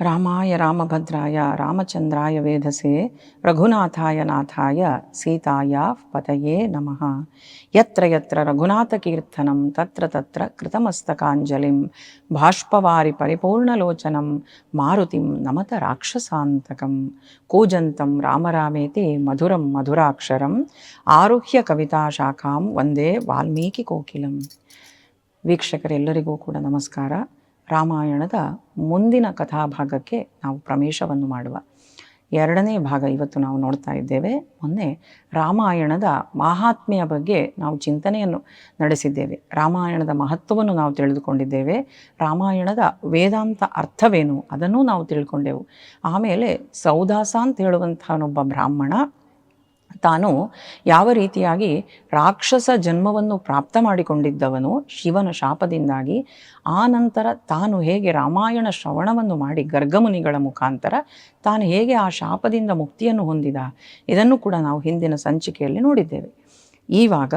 ರಾಮಾಯ ರಾಮಭದ್ರಾಯ ರಾಮಚಂದ್ರಾಯ ವೇಧಸೆ ರಘುನಾಥಾಯ ನಾಥಾಯ ಸೀತಾಯ ಪತಯೇ ನಮಃ ಯತ್ರ ಯತ್ರ ರಘುನಾಥಕೀರ್ತನಂ ತತ್ರ ತತ್ರ ಕೃತಮಸ್ತಕಾಂಜಲಿಂ ಬಾಷ್ಪವಾರಿ ಪರಿಪೂರ್ಣಲೋಚನಂ ಮಾರುತಿಂ ನಮತ ರಾಕ್ಷಸಾಂತಕಂ ಕೂಜಂತಂ ರಾಮರಾಮೇತಿ ಮಧುರಂ ಮಧುರಾಕ್ಷರಂ ಆರುಹ್ಯ ಕವಿತಾ ಶಾಖಾಂ ವಂದೇ ವಾಲ್ಮೀಕಿ ಕೋಕಿಲಂ ವೀಕ್ಷಕರೆಲ್ಲರಿಗೂ ಕೂಡ ನಮಸ್ಕಾರ ರಾಮಾಯಣದ ಮುಂದಿನ ಕಥಾಭಾಗಕ್ಕೆ ನಾವು ಪ್ರವೇಶವನ್ನು ಮಾಡುವ ಎರಡನೇ ಭಾಗ ಇವತ್ತು ನಾವು ನೋಡ್ತಾ ಇದ್ದೇವೆ. ಮೊನ್ನೆ ರಾಮಾಯಣದ ಮಹಾತ್ಮೆಯ ಬಗ್ಗೆ ನಾವು ಚಿಂತನೆಯನ್ನು ನಡೆಸಿದ್ದೇವೆ. ರಾಮಾಯಣದ ಮಹತ್ವವನ್ನು ನಾವು ತಿಳಿದುಕೊಂಡಿದ್ದೇವೆ. ರಾಮಾಯಣದ ವೇದಾಂತ ಅರ್ಥವೇನು ಅದನ್ನು ನಾವು ತಿಳ್ಕೊಂಡೆವು. ಆಮೇಲೆ ಸೌದಾಸ ಅಂತ ಹೇಳುವಂಥವನೊಬ್ಬ ಬ್ರಾಹ್ಮಣ ತಾನು ಯಾವ ರೀತಿಯಾಗಿ ರಾಕ್ಷಸ ಜನ್ಮವನ್ನು ಪ್ರಾಪ್ತ ಮಾಡಿಕೊಂಡಿದ್ದವನು ಶಿವನ ಶಾಪದಿಂದಾಗಿ, ಆ ನಂತರ ತಾನು ಹೇಗೆ ರಾಮಾಯಣ ಶ್ರವಣವನ್ನು ಮಾಡಿ ಗರ್ಗಮುನಿಗಳ ಮುಖಾಂತರ ತಾನು ಹೇಗೆ ಆ ಶಾಪದಿಂದ ಮುಕ್ತಿಯನ್ನು ಹೊಂದಿದ, ಇದನ್ನು ಕೂಡ ನಾವು ಹಿಂದಿನ ಸಂಚಿಕೆಯಲ್ಲಿ ನೋಡಿದ್ದೇವೆ. ಈವಾಗ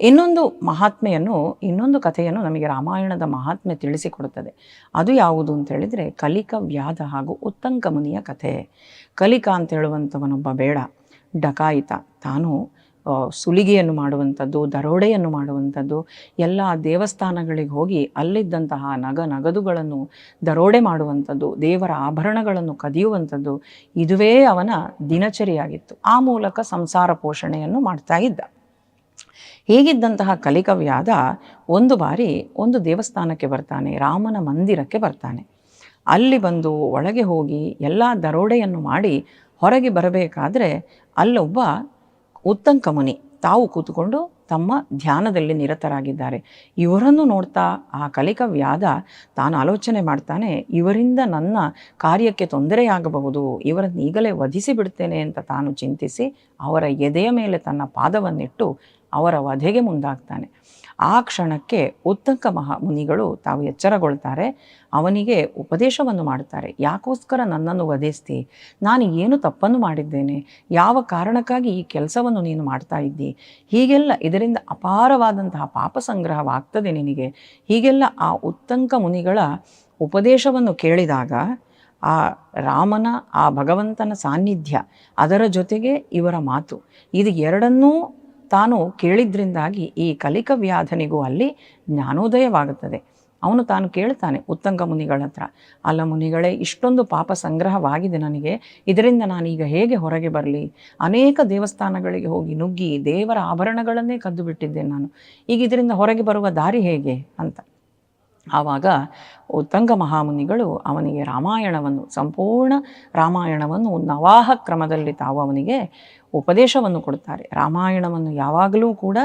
ಇನ್ನೊಂದು ಮಹಾತ್ಮೆಯನ್ನು, ಇನ್ನೊಂದು ಕಥೆಯನ್ನು ನಮಗೆ ರಾಮಾಯಣದ ಮಹಾತ್ಮೆ ತಿಳಿಸಿಕೊಡುತ್ತದೆ. ಅದು ಯಾವುದು ಅಂತ ಹೇಳಿದರೆ ಕಲಿಕ ವ್ಯಾಧ ಹಾಗೂ ಉತ್ತಂಕ ಮುನಿಯ ಕಥೆ. ಕಲಿಕ ಅಂತ ಹೇಳುವಂಥವನೊಬ್ಬ ಬೇಡ. ಡಕಾಯಿತ. ತಾನು ಸುಲಿಗೆಯನ್ನು ಮಾಡುವಂಥದ್ದು, ದರೋಡೆಯನ್ನು ಮಾಡುವಂಥದ್ದು, ಎಲ್ಲ ದೇವಸ್ಥಾನಗಳಿಗೆ ಹೋಗಿ ಅಲ್ಲಿದ್ದಂತಹ ನಗ ನಗದುಗಳನ್ನು ದರೋಡೆ ಮಾಡುವಂಥದ್ದು, ದೇವರ ಆಭರಣಗಳನ್ನು ಕದಿಯುವಂಥದ್ದು, ಇದುವೇ ಅವನ ದಿನಚರಿಯಾಗಿತ್ತು. ಆ ಮೂಲಕ ಸಂಸಾರ ಪೋಷಣೆಯನ್ನು ಮಾಡ್ತಾ ಇದ್ದ. ಹೀಗಿದ್ದಂತಹ ಕಲಿಕವ್ಯಾದ ಒಂದು ಬಾರಿ ಒಂದು ದೇವಸ್ಥಾನಕ್ಕೆ ಬರ್ತಾನೆ, ರಾಮನ ಮಂದಿರಕ್ಕೆ ಬರ್ತಾನೆ. ಅಲ್ಲಿ ಬಂದು ಒಳಗೆ ಹೋಗಿ ಎಲ್ಲ ದರೋಡೆಯನ್ನು ಮಾಡಿ ಹೊರಗೆ ಬರಬೇಕಾದ್ರೆ ಅಲ್ಲೊಬ್ಬ ಉತ್ತಂಕ ಮುನಿ ತಾವು ಕೂತುಕೊಂಡು ತಮ್ಮ ಧ್ಯಾನದಲ್ಲಿ ನಿರತರಾಗಿದ್ದಾರೆ. ಇವರನ್ನು ನೋಡ್ತಾ ಆ ಕಲಿಕ ವ್ಯಾದ ತಾನು ಆಲೋಚನೆ ಮಾಡ್ತಾನೆ, ಇವರಿಂದ ನನ್ನ ಕಾರ್ಯಕ್ಕೆ ತೊಂದರೆಯಾಗಬಹುದು, ಇವರನ್ನು ಈಗಲೇ ವಧಿಸಿ ಬಿಡ್ತೇನೆ ಅಂತ ತಾನು ಚಿಂತಿಸಿ ಅವರ ಎದೆಯ ಮೇಲೆ ತನ್ನ ಪಾದವನ್ನಿಟ್ಟು ಅವರ ವಧೆಗೆ ಮುಂದಾಗ್ತಾನೆ. ಆ ಕ್ಷಣಕ್ಕೆ ಉತ್ತಂಕ ಮಹಾ ಮುನಿಗಳು ತಾವು ಎಚ್ಚರಗೊಳ್ತಾರೆ, ಅವನಿಗೆ ಉಪದೇಶವನ್ನು ಮಾಡುತ್ತಾರೆ. ಯಾಕೋಸ್ಕರ ನನ್ನನ್ನು ವಧಿಸ್ತಿ? ನಾನು ಏನು ತಪ್ಪನ್ನು ಮಾಡಿದ್ದೇನೆ? ಯಾವ ಕಾರಣಕ್ಕಾಗಿ ಈ ಕೆಲಸವನ್ನು ನೀನು ಮಾಡ್ತಾ ಇದ್ದಿ? ಹೀಗೆಲ್ಲ ಇದರಿಂದ ಅಪಾರವಾದಂತಹ ಪಾಪ ಸಂಗ್ರಹವಾಗ್ತದೆ ನಿನಗೆ. ಹೀಗೆಲ್ಲ ಆ ಉತ್ತಂಕ ಮುನಿಗಳ ಉಪದೇಶವನ್ನು ಕೇಳಿದಾಗ ಆ ರಾಮನ, ಆ ಭಗವಂತನ ಸಾನ್ನಿಧ್ಯ ಅದರ ಜೊತೆಗೆ ಇವರ ಮಾತು. ಇದು ಎರಡನ್ನೂ ತಾನು ಕೇಳಿದ್ರಿಂದಾಗಿ ಈ ಕಲಿಕ ವ್ಯಾಧನಿಗೂ ಅಲ್ಲಿ ಜ್ಞಾನೋದಯವಾಗುತ್ತದೆ. ಅವನು ತಾನು ಕೇಳ್ತಾನೆ, ಉತ್ತಂಗ ಮುನಿಗಳ ಹತ್ರ, ಅಲ್ಲ ಮುನಿಗಳೇ, ಇಷ್ಟೊಂದು ಪಾಪ ಸಂಗ್ರಹವಾಗಿದೆ ನನಗೆ. ಇದರಿಂದ ನಾನೀಗ ಹೇಗೆ ಹೊರಗೆ ಬರಲಿ? ಅನೇಕ ದೇವಸ್ಥಾನಗಳಿಗೆ ಹೋಗಿ ನುಗ್ಗಿ ದೇವರ ಆಭರಣಗಳನ್ನೇ ಕದ್ದು ಬಿಟ್ಟಿದ್ದೆ ನಾನು. ಈಗ ಇದರಿಂದ ಹೊರಗೆ ಬರುವ ದಾರಿ ಹೇಗೆ? ಅಂತ. ಆವಾಗ ಉತ್ತಂಗ ಮಹಾಮುನಿಗಳು ಅವನಿಗೆ ರಾಮಾಯಣವನ್ನು, ಸಂಪೂರ್ಣ ರಾಮಾಯಣವನ್ನು ನವಾಹ ಕ್ರಮದಲ್ಲಿ ತಾವು ಅವನಿಗೆ ಉಪದೇಶವನ್ನು ಕೊಡುತ್ತಾರೆ ರಾಮಾಯಣವನ್ನು ಯಾವಾಗಲೂ ಕೂಡ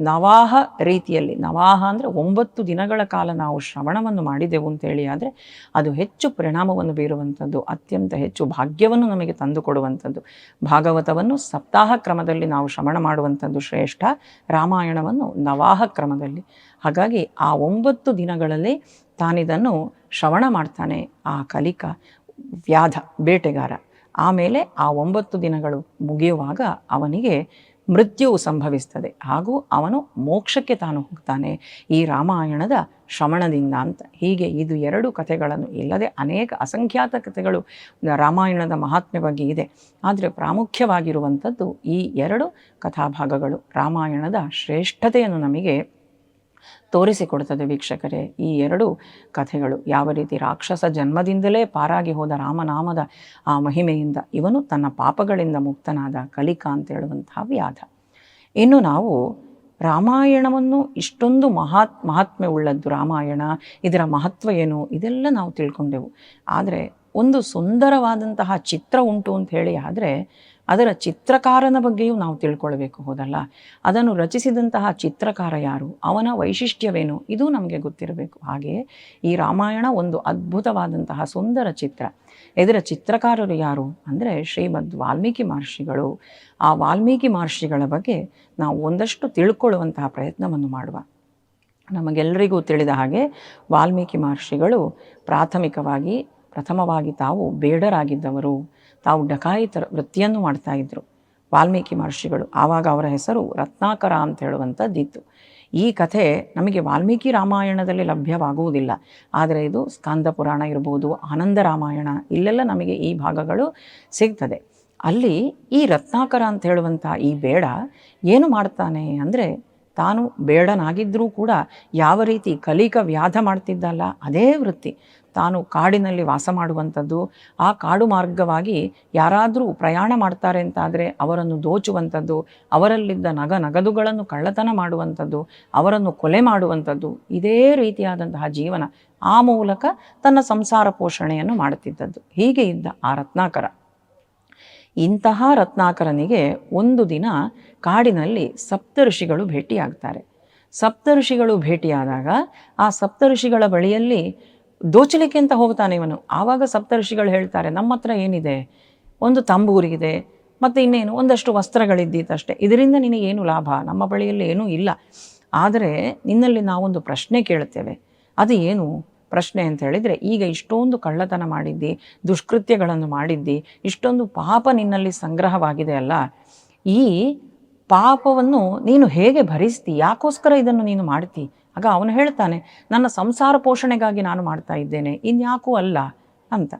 ನವಾಹ ರೀತಿಯಲ್ಲಿ, ನವಾಹ ಅಂದರೆ ಒಂಬತ್ತು ದಿನಗಳ ಕಾಲ ನಾವು ಶ್ರವಣವನ್ನು ಮಾಡಿದೆವು ಅಂತೇಳಿ ಆದರೆ ಅದು ಹೆಚ್ಚು ಪರಿಣಾಮವನ್ನು ಬೀರುವಂಥದ್ದು, ಅತ್ಯಂತ ಹೆಚ್ಚು ಭಾಗ್ಯವನ್ನು ನಮಗೆ ತಂದುಕೊಡುವಂಥದ್ದು ಭಾಗವತವನ್ನು ಸಪ್ತಾಹ ಕ್ರಮದಲ್ಲಿ ನಾವು ಶ್ರವಣ ಮಾಡುವಂಥದ್ದು ಶ್ರೇಷ್ಠ, ರಾಮಾಯಣವನ್ನು ನವಾಹ ಕ್ರಮದಲ್ಲಿ. ಹಾಗಾಗಿ ಆ ಒಂಬತ್ತು ದಿನಗಳಲ್ಲಿ ತಾನಿದನ್ನು ಶ್ರವಣ ಮಾಡ್ತಾನೆ ಆ ಕಲಿಕ ವ್ಯಾಧ, ಬೇಟೆಗಾರ. ಆಮೇಲೆ ಆ ಒಂಬತ್ತು ದಿನಗಳು ಮುಗಿಯುವಾಗ ಅವನಿಗೆ ಮೃತ್ಯುವು ಸಂಭವಿಸ್ತದೆ. ಹಾಗೂ ಅವನು ಮೋಕ್ಷಕ್ಕೆ ತಾನು ಹೋಗ್ತಾನೆ. ಈ ರಾಮಾಯಣದ ಶ್ರವಣದಿಂದ ಅಂತ. ಹೀಗೆ ಇದು ಎರಡು ಕಥೆಗಳನ್ನು, ಇಲ್ಲದೆ ಅನೇಕ ಅಸಂಖ್ಯಾತ ಕಥೆಗಳು ರಾಮಾಯಣದ ಮಹಾತ್ಮೆ ಬಗ್ಗೆ ಇದೆ. ಆದರೆ ಪ್ರಾಮುಖ್ಯವಾಗಿರುವಂಥದ್ದು ಈ ಎರಡು ಕಥಾಭಾಗಗಳು, ರಾಮಾಯಣದ ಶ್ರೇಷ್ಠತೆಯನ್ನು ನಮಗೆ ತೋರಿಸಿಕೊಡುತ್ತದೆ ವೀಕ್ಷಕರೇ. ಈ ಎರಡು ಕಥೆಗಳು ಯಾವ ರೀತಿ ರಾಕ್ಷಸ ಜನ್ಮದಿಂದಲೇ ಪಾರಾಗಿ ಹೋದ ರಾಮನಾಮದ ಆ ಮಹಿಮೆಯಿಂದ ಇವನು ತನ್ನ ಪಾಪಗಳಿಂದ ಮುಕ್ತನಾದ ಕಲಿಕಾ ಅಂತ ಹೇಳುವಂತಹ ವ್ಯಾಧ. ಇನ್ನು ನಾವು ರಾಮಾಯಣವನ್ನು ಇಷ್ಟೊಂದು ಮಹಾತ್, ಮಹಾತ್ಮೆ ಉಳ್ಳದ್ದು ರಾಮಾಯಣ, ಇದರ ಮಹತ್ವ ಏನು, ಇದೆಲ್ಲ ನಾವು ತಿಳ್ಕೊಂಡೆವು. ಆದರೆ ಒಂದು ಸುಂದರವಾದಂತಹ ಚಿತ್ರ ಉಂಟು ಅಂತ ಹೇಳಿ ಆದರೆ ಅದರ ಚಿತ್ರಕಾರನ ಬಗ್ಗೆಯೂ ನಾವು ತಿಳ್ಕೊಳ್ಬೇಕು, ಹೋದಲ್ಲ? ಅದನ್ನು ರಚಿಸಿದಂತಹ ಚಿತ್ರಕಾರ ಯಾರು? ಅವನ ವೈಶಿಷ್ಟ್ಯವೇನು? ಇದು ನಮಗೆ ಗೊತ್ತಿರಬೇಕು. ಹಾಗೆ ಈ ರಾಮಾಯಣ ಒಂದು ಅದ್ಭುತವಾದಂತಹ ಸುಂದರ ಚಿತ್ರ. ಇದರ ಚಿತ್ರಕಾರರು ಯಾರು? ಅಂದರೆ ಶ್ರೀಮದ್ ವಾಲ್ಮೀಕಿ ಮಹರ್ಷಿಗಳು. ಆ ವಾಲ್ಮೀಕಿ ಮಹರ್ಷಿಗಳ ಬಗ್ಗೆ ನಾವು ಒಂದಷ್ಟು ತಿಳ್ಕೊಳ್ಳುವಂತಹ ಪ್ರಯತ್ನವನ್ನು ಮಾಡುವ. ನಮಗೆಲ್ಲರಿಗೂ ತಿಳಿದ ಹಾಗೆ ವಾಲ್ಮೀಕಿ ಮಹರ್ಷಿಗಳು ಪ್ರಾಥಮಿಕವಾಗಿ, ಪ್ರಥಮವಾಗಿ ತಾವು ಬೇಡರಾಗಿದ್ದವರು. ತಾವು ಡಕಾಯಿತರ ವೃತ್ತಿಯನ್ನು ಮಾಡ್ತಾ ಇದ್ದರು ವಾಲ್ಮೀಕಿ ಮಹರ್ಷಿಗಳು ಆವಾಗ ಅವರ ಹೆಸರು ರತ್ನಾಕರ ಅಂತ ಹೇಳುವಂಥದ್ದಿತ್ತು ಈ ಕಥೆ ನಮಗೆ ವಾಲ್ಮೀಕಿ ರಾಮಾಯಣದಲ್ಲಿ ಲಭ್ಯವಾಗುವುದಿಲ್ಲ. ಆದರೆ ಇದು ಸ್ಕಂದ ಪುರಾಣ ಇರ್ಬೋದು, ಆನಂದ ರಾಮಾಯಣ, ಇಲ್ಲೆಲ್ಲ ನಮಗೆ ಈ ಭಾಗಗಳು ಸಿಗ್ತದೆ. ಅಲ್ಲಿ ಈ ರತ್ನಾಕರ ಅಂತ ಹೇಳುವಂಥ ಈ ಬೇಡ ಏನು ಮಾಡ್ತಾನೆ ಅಂದರೆ ತಾನು ಬೇಡನಾಗಿದ್ದರೂ ಕೂಡ ಯಾವ ರೀತಿ ಕಲಿಕ ವ್ಯಾಧ ಮಾಡ್ತಿದ್ದಲ್ಲ, ಅದೇ ವೃತ್ತಿ. ತಾನು ಕಾಡಿನಲ್ಲಿ ವಾಸ ಮಾಡುವಂಥದ್ದು, ಆ ಕಾಡು ಮಾರ್ಗವಾಗಿ ಯಾರಾದರೂ ಪ್ರಯಾಣ ಮಾಡ್ತಾರೆ ಅಂತಾದರೆ ಅವರನ್ನು ದೋಚುವಂಥದ್ದು, ಅವರಲ್ಲಿದ್ದ ನಗ ನಗದುಗಳನ್ನು ಕಳ್ಳತನ ಮಾಡುವಂಥದ್ದು, ಅವರನ್ನು ಕೊಲೆ ಮಾಡುವಂಥದ್ದು, ಇದೇ ರೀತಿಯಾದಂತಹ ಜೀವನ ಆ ಮೂಲಕ ತನ್ನ ಸಂಸಾರ ಪೋಷಣೆಯನ್ನು ಮಾಡುತ್ತಿದ್ದದ್ದು. ಹೀಗೆ ಇದ್ದ ಆ ರತ್ನಾಕರ. ಇಂತಹ ರತ್ನಾಕರನಿಗೆ ಒಂದು ದಿನ ಕಾಡಿನಲ್ಲಿ ಸಪ್ತಋಷಿಗಳು ಭೇಟಿಯಾಗ್ತಾರೆ. ಸಪ್ತಋಷಿಗಳು ಭೇಟಿಯಾದಾಗ ಆ ಸಪ್ತಋಷಿಗಳ ಬಳಿಯಲ್ಲಿ ದೋಚಲಿಕ್ಕೆ ಅಂತ ಹೋಗ್ತಾನೆ ಇವನು. ಆವಾಗ ಸಪ್ತರ್ಷಿಗಳು ಹೇಳ್ತಾರೆ, ನಮ್ಮ ಹತ್ರ ಏನಿದೆ? ಒಂದು ತಂಬೂರಿಗಿದೆ, ಮತ್ತು ಇನ್ನೇನು? ಒಂದಷ್ಟು ವಸ್ತ್ರಗಳಿದ್ದೀತಷ್ಟೇ. ಇದರಿಂದ ನಿನಗೇನು ಲಾಭ? ನಮ್ಮ ಬಳಿಯಲ್ಲಿ ಏನೂ ಇಲ್ಲ. ಆದರೆ ನಿನ್ನಲ್ಲಿ ನಾವೊಂದು ಪ್ರಶ್ನೆ ಕೇಳುತ್ತೇವೆ. ಅದು ಏನು? ಪ್ರಶ್ನೆ ಅಂತ ಹೇಳಿದರೆ, ಈಗ ಇಷ್ಟೊಂದು ಕಳ್ಳತನ ಮಾಡಿದ್ದಿ, ದುಷ್ಕೃತ್ಯಗಳನ್ನು ಮಾಡಿದ್ದಿ, ಇಷ್ಟೊಂದು ಪಾಪ ನಿನ್ನಲ್ಲಿ ಸಂಗ್ರಹವಾಗಿದೆ ಅಲ್ಲ. ಈ ಪಾಪವನ್ನು ನೀನು ಹೇಗೆ ಭರಿಸ್ತಿ? ಯಾಕೋಸ್ಕರ ಇದನ್ನು ನೀನು ಮಾಡ್ತಿ? ಆಗ ಅವನು ಹೇಳ್ತಾನೆ, ನನ್ನ ಸಂಸಾರ ಪೋಷಣೆಗಾಗಿ ನಾನು ಮಾಡ್ತಾ ಇದ್ದೇನೆ, ಇನ್ಯಾಕೂ ಅಲ್ಲ, ಅಂತ.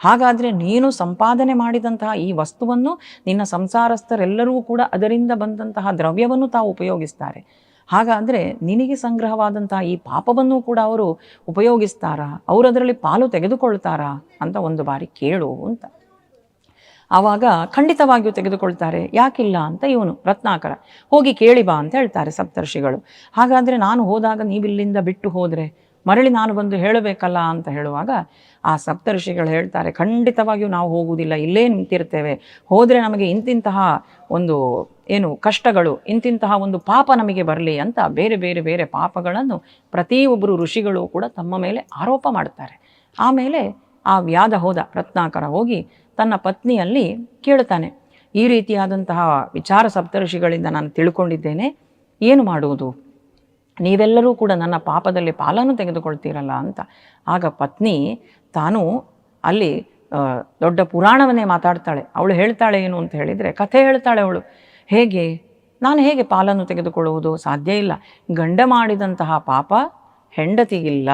ಹಾಗಾದರೆ ನೀನು ಸಂಪಾದನೆ ಮಾಡಿದಂತಹ ಈ ವಸ್ತುವನ್ನು ನಿನ್ನ ಸಂಸಾರಸ್ಥರೆಲ್ಲರೂ ಕೂಡ ಅದರಿಂದ ಬಂದಂತಹ ದ್ರವ್ಯವನ್ನು ತಾವು ಉಪಯೋಗಿಸ್ತಾರೆ. ಹಾಗಾದರೆ ನಿನಗೆ ಸಂಗ್ರಹವಾದಂತಹ ಈ ಪಾಪವನ್ನು ಕೂಡ ಅವರು ಉಪಯೋಗಿಸ್ತಾರಾ? ಅವರು ಅದರಲ್ಲಿ ಪಾಲು ತೆಗೆದುಕೊಳ್ತಾರಾ? ಅಂತ ಒಂದು ಬಾರಿ ಕೇಳು ಅಂತ. ಆವಾಗ ಖಂಡಿತವಾಗಿಯೂ ತೆಗೆದುಕೊಳ್ತಾರೆ. ಯಾಕಿಲ್ಲ ಅಂತ ಇವನು ರತ್ನಾಕರ. ಹೋಗಿ ಕೇಳಿ ಬಾ ಅಂತ ಹೇಳ್ತಾರೆ ಸಪ್ತರ್ಷಿಗಳು. ಹಾಗಾದರೆ ನಾನು ಹೋದಾಗ ನೀವಿಲ್ಲಿಂದ ಬಿಟ್ಟು ಹೋದರೆ ಮರಳಿ ನಾನು ಬಂದು ಹೇಳಬೇಕಲ್ಲ ಅಂತ ಹೇಳುವಾಗ ಆ ಸಪ್ತರ್ಷಿಗಳು ಹೇಳ್ತಾರೆ, ಖಂಡಿತವಾಗಿಯೂ ನಾವು ಹೋಗುವುದಿಲ್ಲ. ಇಲ್ಲೇ ನಿಂತಿರ್ತೇವೆ. ಹೋದರೆ ನಮಗೆ ಇಂತಿಂತಹ ಒಂದು ಏನು ಕಷ್ಟಗಳು, ಇಂತಿಂತಹ ಒಂದು ಪಾಪ ನಮಗೆ ಬರಲಿ ಅಂತ ಬೇರೆ ಬೇರೆ ಬೇರೆ ಪಾಪಗಳನ್ನು ಪ್ರತಿಯೊಬ್ಬರು ಋಷಿಗಳು ಕೂಡ ತಮ್ಮ ಮೇಲೆ ಆರೋಪ ಮಾಡ್ತಾರೆ. ಆಮೇಲೆ ಆ ವ್ಯಾಧ ಹೋದ ರತ್ನಾಕರ ಹೋಗಿ ತನ್ನ ಪತ್ನಿಯಲ್ಲಿ ಕೇಳ್ತಾನೆ ಈ ರೀತಿಯಾದಂತಹ ವಿಚಾರ ಸಪ್ತಋಷಿಗಳಿಂದ ನಾನು ತಿಳ್ಕೊಂಡಿದ್ದೇನೆ, ಏನು ಮಾಡುವುದು? ನೀವೆಲ್ಲರೂ ಕೂಡ ನನ್ನ ಪಾಪದಲ್ಲಿ ಪಾಲನ್ನು ತೆಗೆದುಕೊಳ್ತೀರಲ್ಲ ಅಂತ. ಆಗ ಪತ್ನಿ ತಾನು ಅಲ್ಲಿ ದೊಡ್ಡ ಪುರಾಣವನ್ನೇ ಮಾತಾಡ್ತಾಳೆ. ಅವಳು ಹೇಳ್ತಾಳೆ ಏನು ಅಂತ ಹೇಳಿದರೆ, ಕಥೆ ಹೇಳ್ತಾಳೆ ಅವಳು. ಹೇಗೆ? ನಾನು ಹೇಗೆ ಪಾಲನ್ನು ತೆಗೆದುಕೊಳ್ಳುವುದು ಸಾಧ್ಯ ಇಲ್ಲ. ಗಂಡ ಮಾಡಿದಂತಹ ಪಾಪ ಹೆಂಡತಿಗಿಲ್ಲ.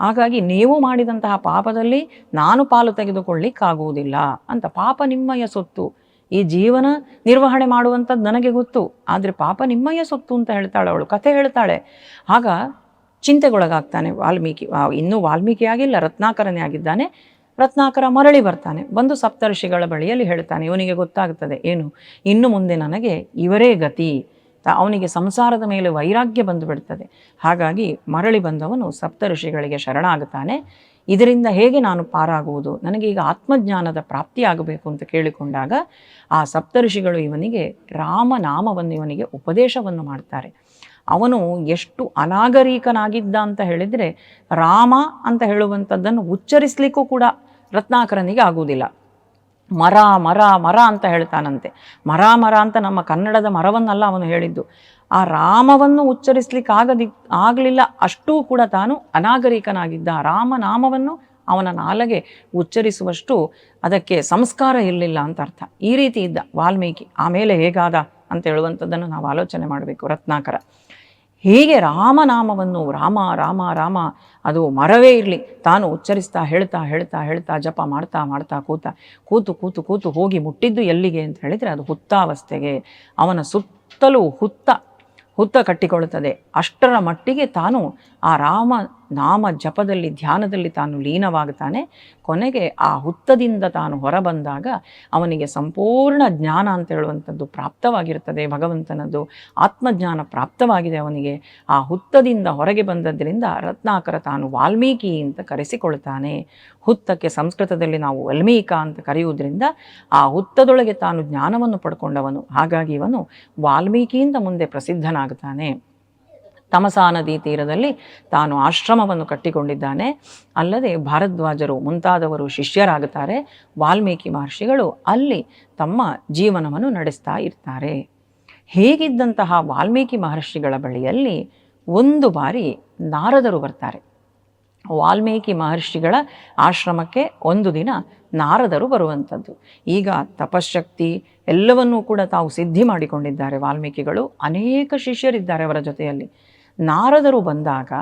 ಹಾಗಾಗಿ ನೀವು ಮಾಡಿದಂತಹ ಪಾಪದಲ್ಲಿ ನಾನು ಪಾಲು ತೆಗೆದುಕೊಳ್ಳಿಕ್ಕಾಗುವುದಿಲ್ಲ ಅಂತ ಪಾಪ ನಿಮ್ಮಯ ಸೊತ್ತು. ಈ ಜೀವನ ನಿರ್ವಹಣೆ ಮಾಡುವಂಥದ್ದು ನನಗೆ ಗೊತ್ತು. ಆದರೆ ಪಾಪ ನಿಮ್ಮಯ್ಯ ಸೊತ್ತು ಅಂತ ಹೇಳ್ತಾಳೆ ಅವಳು. ಕಥೆ ಹೇಳ್ತಾಳೆ. ಆಗ ಚಿಂತೆಗೊಳಗಾಗ್ತಾನೆ ವಾಲ್ಮೀಕಿ. ಇನ್ನೂ ವಾಲ್ಮೀಕಿ ಆಗಿಲ್ಲ, ರತ್ನಾಕರನೇ ಆಗಿದ್ದಾನೆ. ರತ್ನಾಕರ ಮರಳಿ ಬರ್ತಾನೆ. ಬಂದು ಸಪ್ತರ್ಷಿಗಳ ಬಳಿಯಲ್ಲಿ ಹೇಳ್ತಾನೆ, ಇವನಿಗೆ ಗೊತ್ತಾಗ್ತದೆ. ಏನು? ಇನ್ನು ಮುಂದೆ ನನಗೆ ಇವರೇ ಗತಿ. ಅವನಿಗೆ ಸಂಸಾರದ ಮೇಲೆ ವೈರಾಗ್ಯ ಬಂದುಬಿಡ್ತದೆ ಹಾಗಾಗಿ ಮರಳಿ ಬಂದವನು ಸಪ್ತಋಷಿಗಳಿಗೆ ಶರಣಾಗುತ್ತಾನೆ. ಇದರಿಂದ ಹೇಗೆ ನಾನು ಪಾರಾಗುವುದು? ನನಗೆ ಈಗ ಆತ್ಮಜ್ಞಾನದ ಪ್ರಾಪ್ತಿಯಾಗಬೇಕು ಅಂತ ಕೇಳಿಕೊಂಡಾಗ ಆ ಸಪ್ತಋಷಿಗಳು ಇವನಿಗೆ ರಾಮನಾಮವನ್ನು ಇವನಿಗೆ ಉಪದೇಶವನ್ನು ಮಾಡ್ತಾರೆ. ಅವನು ಎಷ್ಟು ಅನಾಗರಿಕನಾಗಿದ್ದ ಅಂತ ಹೇಳಿದರೆ ರಾಮ ಅಂತ ಹೇಳುವಂಥದ್ದನ್ನು ಉಚ್ಚರಿಸಲಿಕ್ಕೂ ಕೂಡ ರತ್ನಾಕರನಿಗೆ ಆಗುವುದಿಲ್ಲ. ಮರ ಮರ ಮರ ಅಂತ ಹೇಳ್ತಾನಂತೆ. ಮರ ಮರ ಅಂತ ನಮ್ಮ ಕನ್ನಡದ ಮರವನ್ನಲ್ಲ ಅವನು ಹೇಳಿದ್ದು. ಆ ರಾಮವನ್ನು ಉಚ್ಚರಿಸ್ಲಿಕ್ಕೆ ಆಗದಿ, ಆಗಲಿಲ್ಲ, ಅಷ್ಟೂ ಕೂಡ ತಾನು ಅನಾಗರಿಕನಾಗಿದ್ದ ರಾಮನಾಮವನ್ನು ಅವನ ನಾಲಗೆ ಉಚ್ಚರಿಸುವಷ್ಟು ಅದಕ್ಕೆ ಸಂಸ್ಕಾರ ಇರಲಿಲ್ಲ ಅಂತ ಅರ್ಥ. ಈ ರೀತಿ ಇದ್ದ ವಾಲ್ಮೀಕಿ. ಆಮೇಲೆ ಹೇಗಾದ ಅಂತ ಹೇಳುವಂಥದ್ದನ್ನು ನಾವು ಆಲೋಚನೆ ಮಾಡಬೇಕು. ರತ್ನಾಕರ. ಹೀಗೆ ರಾಮನಾಮವನ್ನು ರಾಮ ರಾಮ ರಾಮ, ಅದು ಮರವೇ ಇರಲಿ. ತಾನು ಉಚ್ಚರಿಸ್ತಾ ಹೇಳ್ತಾ ಹೇಳ್ತಾ ಹೇಳ್ತಾ, ಜಪ ಮಾಡ್ತಾ ಮಾಡ್ತಾ ಕೂತ, ಕೂತು ಕೂತು ಕೂತು ಹೋಗಿ ಮುಟ್ಟಿದ್ದು ಎಲ್ಲಿಗೆ ಅಂತ ಹೇಳಿದರೆ ಅದು ಹುತ್ತಾವಸ್ಥೆಗೆ. ಅವನ ಸುತ್ತಲೂ ಹುತ್ತ ಹುತ್ತ ಕಟ್ಟಿಕೊಳ್ಳುತ್ತದೆ. ಅಷ್ಟರ ಮಟ್ಟಿಗೆ ತಾನು ಆ ರಾಮ ನಾಮ ಜಪದಲ್ಲಿ, ಧ್ಯಾನದಲ್ಲಿ ತಾನು ಲೀನವಾಗುತ್ತಾನೆ ಕೊನೆಗೆ ಆ ಹುತ್ತದಿಂದ ತಾನು ಹೊರಬಂದಾಗ ಅವನಿಗೆ ಸಂಪೂರ್ಣ ಜ್ಞಾನ ಅಂತ ಹೇಳುವಂಥದ್ದು ಪ್ರಾಪ್ತವಾಗಿರುತ್ತದೆ. ಭಗವಂತನದ್ದು ಆತ್ಮಜ್ಞಾನ ಪ್ರಾಪ್ತವಾಗಿದೆ ಅವನಿಗೆ. ಆ ಹುತ್ತದಿಂದ ಹೊರಗೆ ಬಂದದ್ದರಿಂದ ರತ್ನಾಕರ ತಾನು ವಾಲ್ಮೀಕಿ ಅಂತ ಕರೆಸಿಕೊಳ್ತಾನೆ. ಹುತ್ತಕ್ಕೆ ಸಂಸ್ಕೃತದಲ್ಲಿ ನಾವು ವಲ್ಮೀಕ ಅಂತ ಕರೆಯುವುದರಿಂದ ಆ ಹುತ್ತದೊಳಗೆ ತಾನು ಜ್ಞಾನವನ್ನು ಪಡ್ಕೊಂಡವನು. ಹಾಗಾಗಿ ಇವನು ವಾಲ್ಮೀಕಿಯಿಂದ ಮುಂದೆ ಪ್ರಸಿದ್ಧನಾಗುತ್ತಾನೆ ತಮಸಾ ನದಿ ತೀರದಲ್ಲಿ ತಾನು ಆಶ್ರಮವನ್ನು ಕಟ್ಟಿಕೊಂಡಿದ್ದಾನೆ. ಅಲ್ಲದೆ ಭಾರದ್ವಾಜರು ಮುಂತಾದವರು ಶಿಷ್ಯರಾಗುತ್ತಾರೆ. ವಾಲ್ಮೀಕಿ ಮಹರ್ಷಿಗಳು ಅಲ್ಲಿ ತಮ್ಮ ಜೀವನವನ್ನು ನಡೆಸ್ತಾ ಇರ್ತಾರೆ. ಹೇಗಿದ್ದಂತಹ ವಾಲ್ಮೀಕಿ ಮಹರ್ಷಿಗಳ ಬಳಿಯಲ್ಲಿ ಒಂದು ಬಾರಿ ನಾರದರು ಬರ್ತಾರೆ. ವಾಲ್ಮೀಕಿ ಮಹರ್ಷಿಗಳ ಆಶ್ರಮಕ್ಕೆ ಒಂದು ದಿನ ನಾರದರು ಬರುವಂಥದ್ದು. ಈಗ ತಪಶಕ್ತಿ ಎಲ್ಲವನ್ನೂ ಕೂಡ ತಾವು ಸಿದ್ಧಿ ಮಾಡಿಕೊಂಡಿದ್ದಾರೆ ವಾಲ್ಮೀಕಿಗಳು. ಅನೇಕ ಶಿಷ್ಯರಿದ್ದಾರೆ ಅವರ ಜೊತೆಯಲ್ಲಿ. ನಾರದರು ಬಂದಾಗ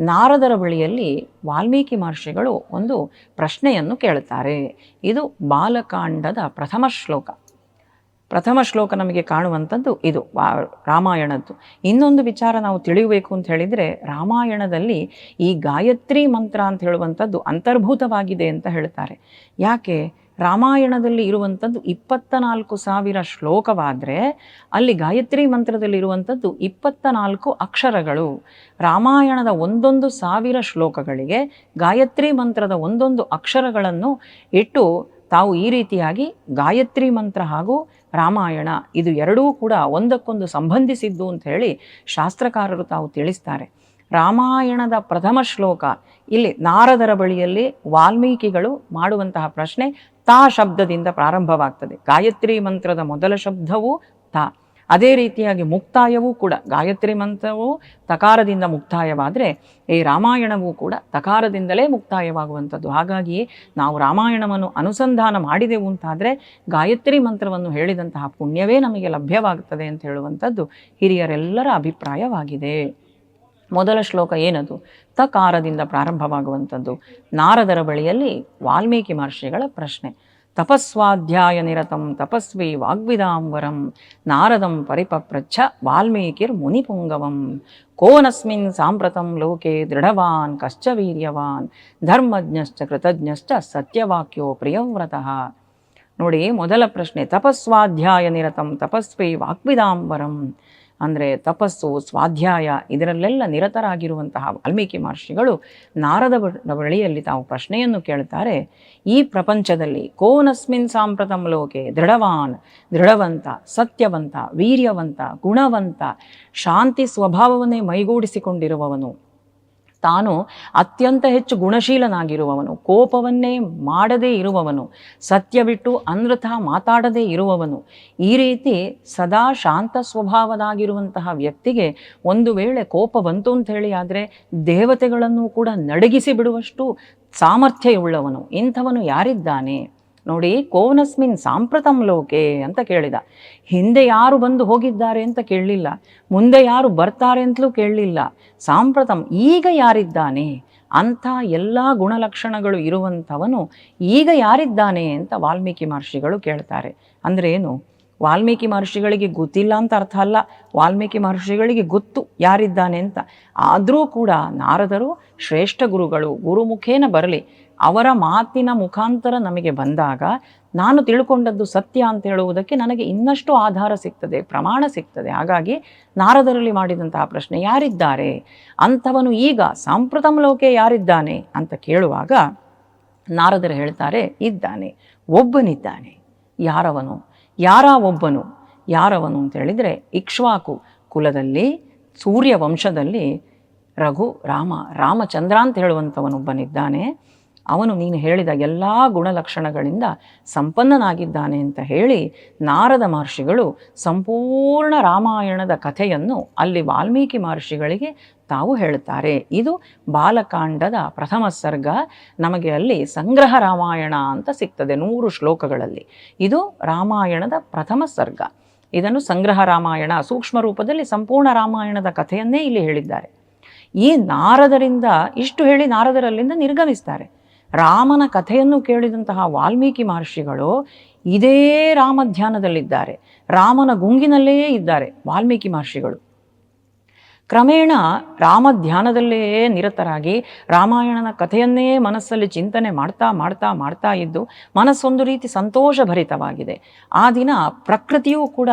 ನಾರದರ ಬಳಿಯಲ್ಲಿ ವಾಲ್ಮೀಕಿ ಮಹರ್ಷಿಗಳು ಒಂದು ಪ್ರಶ್ನೆಯನ್ನು ಕೇಳುತ್ತಾರೆ. ಇದು ಬಾಲಕಾಂಡದ ಪ್ರಥಮ ಶ್ಲೋಕ. ಪ್ರಥಮ ಶ್ಲೋಕ ನಮಗೆ ಕಾಣುವಂಥದ್ದು ಇದು ರಾಮಾಯಣದ್ದು. ಇನ್ನೊಂದು ವಿಚಾರ ನಾವು ತಿಳಿಯಬೇಕು ಅಂತ ಹೇಳಿದರೆ, ರಾಮಾಯಣದಲ್ಲಿ ಈ ಗಾಯತ್ರಿ ಮಂತ್ರ ಅಂತ ಹೇಳುವಂಥದ್ದು ಅಂತರ್ಭೂತವಾಗಿದೆ ಅಂತ ಹೇಳ್ತಾರೆ. ಯಾಕೆ? ರಾಮಾಯಣದಲ್ಲಿ ಇರುವಂಥದ್ದು ಇಪ್ಪತ್ತ ನಾಲ್ಕು ಸಾವಿರ ಶ್ಲೋಕವಾದರೆ ಅಲ್ಲಿ ಗಾಯತ್ರಿ ಮಂತ್ರದಲ್ಲಿ ಇರುವಂಥದ್ದು ಇಪ್ಪತ್ತ ನಾಲ್ಕು ಅಕ್ಷರಗಳು. ರಾಮಾಯಣದ ಒಂದೊಂದು ಸಾವಿರ ಶ್ಲೋಕಗಳಿಗೆ ಗಾಯತ್ರಿ ಮಂತ್ರದ ಒಂದೊಂದು ಅಕ್ಷರಗಳನ್ನು ಇಟ್ಟು ತಾವು ಈ ರೀತಿಯಾಗಿ ಗಾಯತ್ರಿ ಮಂತ್ರ ಹಾಗೂ ರಾಮಾಯಣ ಇದು ಎರಡೂ ಕೂಡ ಒಂದಕ್ಕೊಂದು ಸಂಬಂಧಿಸಿದ್ದು ಅಂತ ಹೇಳಿ ಶಾಸ್ತ್ರಕಾರರು ತಾವು ತಿಳಿಸ್ತಾರೆ. ರಾಮಾಯಣದ ಪ್ರಥಮ ಶ್ಲೋಕ ಇಲ್ಲಿ ನಾರದರ ಬಳಿಯಲ್ಲಿ ವಾಲ್ಮೀಕಿಗಳು ಮಾಡುವಂತಹ ಪ್ರಶ್ನೆ ತಾ ಶಬ್ದದಿಂದ ಪ್ರಾರಂಭವಾಗ್ತದೆ. ಗಾಯತ್ರಿ ಮಂತ್ರದ ಮೊದಲ ಶಬ್ದವು ತಾ. ಅದೇ ರೀತಿಯಾಗಿ ಮುಕ್ತಾಯವೂ ಕೂಡ ಗಾಯತ್ರಿ ಮಂತ್ರವು ತಕಾರದಿಂದ ಮುಕ್ತಾಯವಾದರೆ ಈ ರಾಮಾಯಣವೂ ಕೂಡ ತಕಾರದಿಂದಲೇ ಮುಕ್ತಾಯವಾಗುವಂಥದ್ದು. ಹಾಗಾಗಿ ನಾವು ರಾಮಾಯಣವನ್ನು ಅನುಸಂಧಾನ ಮಾಡಿದೆವು ಅಂತಾದರೆ ಗಾಯತ್ರಿ ಮಂತ್ರವನ್ನು ಹೇಳಿದಂತಹ ಪುಣ್ಯವೇ ನಮಗೆ ಲಭ್ಯವಾಗುತ್ತದೆ ಅಂತ ಹೇಳುವಂಥದ್ದು ಹಿರಿಯರೆಲ್ಲರ ಅಭಿಪ್ರಾಯವಾಗಿದೆ. ಮೊದಲ ಶ್ಲೋಕ ಏನದು? ತಕಾರದಿಂದ ಪ್ರಾರಂಭವಾಗುವಂಥದ್ದು. ನಾರದರ ಬಳಿಯಲ್ಲಿ ವಾಲ್ಮೀಕಿ ಮಹರ್ಷಿಗಳ ಪ್ರಶ್ನೆ. ತಪಸ್ವಾಧ್ಯಾಯ ನಿರತಂ ತಪಸ್ವಿ ವಾಗ್ವಿದಾಂಬರಂ ನಾರದಂ ಪರಿಪಪ್ರಚ್ಛ ವಾಲ್ಮೀಕಿರ್ ಮುನಿಪುಂಗವಂ. ಕೋನಸ್ಮಿನ್ ಸಾಂಪ್ರತಂ ಲೋಕೆ ದೃಢವಾನ್, ಕಶ್ಚ ವೀರ್ಯವಾನ್, ಧರ್ಮಜ್ಞಶ್ಚ ಕೃತಜ್ಞಶ್ಚ ಸತ್ಯವಾಕ್ಯೋ ಪ್ರಿಯವ್ರತಃ ನೋಡಿ, ಮೊದಲ ಪ್ರಶ್ನೆ. ತಪಸ್ವಾಧ್ಯಾಯ ನಿರತಂ ತಪಸ್ವಿ ವಾಗ್ವಿದಾಂಬರಂ ಅಂದರೆ ತಪಸ್ಸು, ಸ್ವಾಧ್ಯಾಯ ಇದರಲ್ಲೆಲ್ಲ ನಿರತರಾಗಿರುವಂತಹ ವಾಲ್ಮೀಕಿ ಮಹರ್ಷಿಗಳು ನಾರದ ಬಳಿಯಲ್ಲಿ ತಾವು ಪ್ರಶ್ನೆಯನ್ನು ಕೇಳುತ್ತಾರೆ ಈ ಪ್ರಪಂಚದಲ್ಲಿ ಕೋನಸ್ಮಿನ್ ಸಾಂಪ್ರತಂ ಲೋಕೆ ದೃಢವಾನ್, ದೃಢವಂತ, ಸತ್ಯವಂತ, ವೀರ್ಯವಂತ, ಗುಣವಂತ, ಶಾಂತಿ ಸ್ವಭಾವವನ್ನೇ ಮೈಗೂಡಿಸಿಕೊಂಡಿರುವವನು ತಾನು ಅತ್ಯಂತ ಹೆಚ್ಚು ಗುಣಶೀಲನಾಗಿರುವವನು, ಕೋಪವನ್ನೇ ಮಾಡದೇ ಇರುವವನು, ಸತ್ಯ ಬಿಟ್ಟು ಮಾತಾಡದೇ ಇರುವವನು, ಈ ರೀತಿ ಸದಾ ಶಾಂತ ಸ್ವಭಾವದಾಗಿರುವಂತಹ ವ್ಯಕ್ತಿಗೆ ಒಂದು ವೇಳೆ ಕೋಪ ಬಂತು ಅಂತ ಹೇಳಿ ಆದರೆ ದೇವತೆಗಳನ್ನು ಕೂಡ ನಡಗಿಸಿ ಬಿಡುವಷ್ಟು ಸಾಮರ್ಥ್ಯವುಳ್ಳವನು. ಇಂಥವನು ಯಾರಿದ್ದಾನೆ? ನೋಡಿ ಕೋನಸ್ಮಿನ್ ಸಾಂಪ್ರತಂ ಲೋಕೆ ಅಂತ ಕೇಳಿದ. ಹಿಂದೆ ಯಾರು ಬಂದು ಹೋಗಿದ್ದಾರೆ ಅಂತ ಕೇಳಲಿಲ್ಲ. ಮುಂದೆ ಯಾರು ಬರ್ತಾರೆ ಅಂತಲೂ ಕೇಳಲಿಲ್ಲ. ಸಾಂಪ್ರತಂ ಈಗ ಯಾರಿದ್ದಾನೆ? ಅಂಥ ಎಲ್ಲ ಗುಣಲಕ್ಷಣಗಳು ಇರುವಂಥವನು ಈಗ ಯಾರಿದ್ದಾನೆ ಅಂತ ವಾಲ್ಮೀಕಿ ಮಹರ್ಷಿಗಳು ಕೇಳ್ತಾರೆ. ಅಂದರೆ ಏನು? ವಾಲ್ಮೀಕಿ ಮಹರ್ಷಿಗಳಿಗೆ ಗೊತ್ತಿಲ್ಲ ಅಂತ ಅರ್ಥ ಅಲ್ಲ. ವಾಲ್ಮೀಕಿ ಮಹರ್ಷಿಗಳಿಗೆ ಗೊತ್ತು ಯಾರಿದ್ದಾನೆ ಅಂತ. ಆದರೂ ಕೂಡ ನಾರದರು ಶ್ರೇಷ್ಠ ಗುರುಗಳು, ಗುರುಮುಖೇನ ಬರಲಿ, ಅವರ ಮಾತಿನ ಮುಖಾಂತರ ನಮಗೆ ಬಂದಾಗ ನಾನು ತಿಳ್ಕೊಂಡದ್ದು ಸತ್ಯ ಅಂತ ಹೇಳುವುದಕ್ಕೆ ನನಗೆ ಇನ್ನಷ್ಟು ಆಧಾರ ಸಿಗ್ತದೆ, ಪ್ರಮಾಣ ಸಿಗ್ತದೆ. ಹಾಗಾಗಿ ನಾರದರಲ್ಲಿ ಮಾಡಿದಂತಹ ಪ್ರಶ್ನೆ ಯಾರಿದ್ದಾರೆ? ಅಂಥವನು ಈಗ ಸಾಂಪ್ರತಮ ಲೋಕೆ ಯಾರಿದ್ದಾನೆ ಅಂತ ಕೇಳುವಾಗ ನಾರದರು ಹೇಳ್ತಾರೆ, ಇದ್ದಾನೆ, ಒಬ್ಬನಿದ್ದಾನೆ. ಯಾರವನು? ಯಾರ ಒಬ್ಬನು? ಯಾರವನು ಅಂತ ಹೇಳಿದರೆ ಇಕ್ಷ್ವಾಕು ಕುಲದಲ್ಲಿ ಸೂರ್ಯ ವಂಶದಲ್ಲಿ ರಘು ರಾಮ ರಾಮಚಂದ್ರ ಅಂತ ಹೇಳುವಂಥವನೊಬ್ಬನಿದ್ದಾನೆ ಅವನು ನೀನು ಹೇಳಿದ ಎಲ್ಲ ಗುಣಲಕ್ಷಣಗಳಿಂದ ಸಂಪನ್ನನಾಗಿದ್ದಾನೆ ಅಂತ ಹೇಳಿ ನಾರದ ಮಹರ್ಷಿಗಳು ಸಂಪೂರ್ಣ ರಾಮಾಯಣದ ಕಥೆಯನ್ನು ಅಲ್ಲಿ ವಾಲ್ಮೀಕಿ ಮಹರ್ಷಿಗಳಿಗೆ ತಾವು ಹೇಳುತ್ತಾರೆ. ಇದು ಬಾಲಕಾಂಡದ ಪ್ರಥಮ ಸರ್ಗ. ನಮಗೆ ಅಲ್ಲಿ ಸಂಗ್ರಹ ರಾಮಾಯಣ ಅಂತ ಸಿಗ್ತದೆ ನೂರು ಶ್ಲೋಕಗಳಲ್ಲಿ. ಇದು ರಾಮಾಯಣದ ಪ್ರಥಮ ಸರ್ಗ. ಇದನ್ನು ಸಂಗ್ರಹ ರಾಮಾಯಣ ಸೂಕ್ಷ್ಮ ರೂಪದಲ್ಲಿ ಸಂಪೂರ್ಣ ರಾಮಾಯಣದ ಕಥೆಯನ್ನೇ ಇಲ್ಲಿ ಹೇಳಿದ್ದಾರೆ. ಈ ನಾರದರಿಂದ ಇಷ್ಟು ಹೇಳಿ ನಾರದರಲ್ಲಿಂದ ನಿರ್ಗಮಿಸ್ತಾರೆ. ರಾಮನ ಕಥೆಯನ್ನು ಕೇಳಿದಂತಹ ವಾಲ್ಮೀಕಿ ಮಹರ್ಷಿಗಳು ಇದೇ ರಾಮ ಧ್ಯಾನದಲ್ಲಿದ್ದಾರೆ. ರಾಮನ ಗುಂಗಿನಲ್ಲೇ ಇದ್ದಾರೆ ವಾಲ್ಮೀಕಿ ಮಹರ್ಷಿಗಳು. ಕ್ರಮೇಣ ರಾಮ ಧ್ಯಾನದಲ್ಲೇ ನಿರತರಾಗಿ ರಾಮಾಯಣನ ಕಥೆಯನ್ನೇ ಮನಸ್ಸಲ್ಲಿ ಚಿಂತನೆ ಮಾಡ್ತಾ ಮಾಡ್ತಾ ಮಾಡ್ತಾ ಇದ್ದು ಮನಸ್ಸೊಂದು ರೀತಿ ಸಂತೋಷಭರಿತವಾಗಿದೆ. ಆ ದಿನ ಪ್ರಕೃತಿಯೂ ಕೂಡ